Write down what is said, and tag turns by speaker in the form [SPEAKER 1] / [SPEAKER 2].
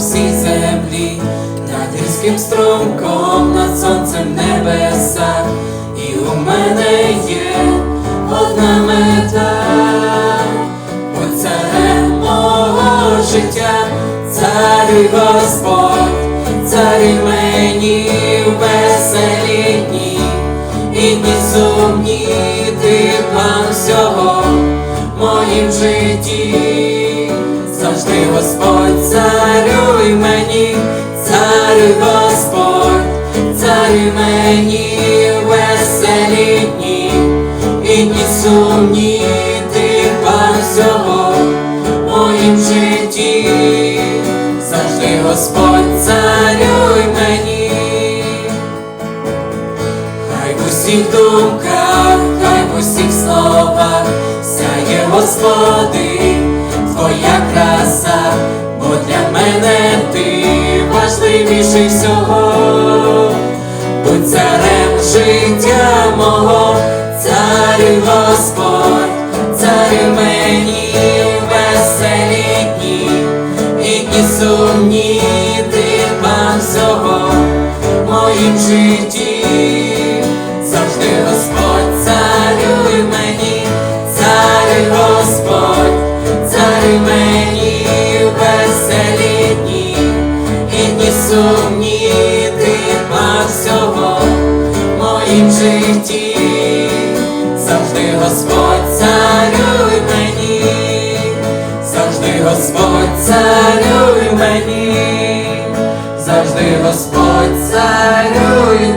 [SPEAKER 1] всій землі, над гірським струмком, над сонцем небеса, і у мене є одна мета, будь царем мого життя, царю Господь, царю мені в веселі дні, і дні сумні ти план всього в моїм житті, завжди Господь, царюй мені, царюй Господь, царюй мені веселі дні, і дні сумні ти план всього моїм житті, завжди Господь, царюй мені. Хай в усіх думках, хай в усіх словах царем життя мого, царю Господь, царю мені веселі дні, і дні сумні ти пан всього в моїм житті, завжди Господь, царюй мені, царюй Господь, царюй мені веселі дні сумні моїм житті, завжди Господь, царюй мені, завжди Господь, царюй мені, завжди Господь, царюй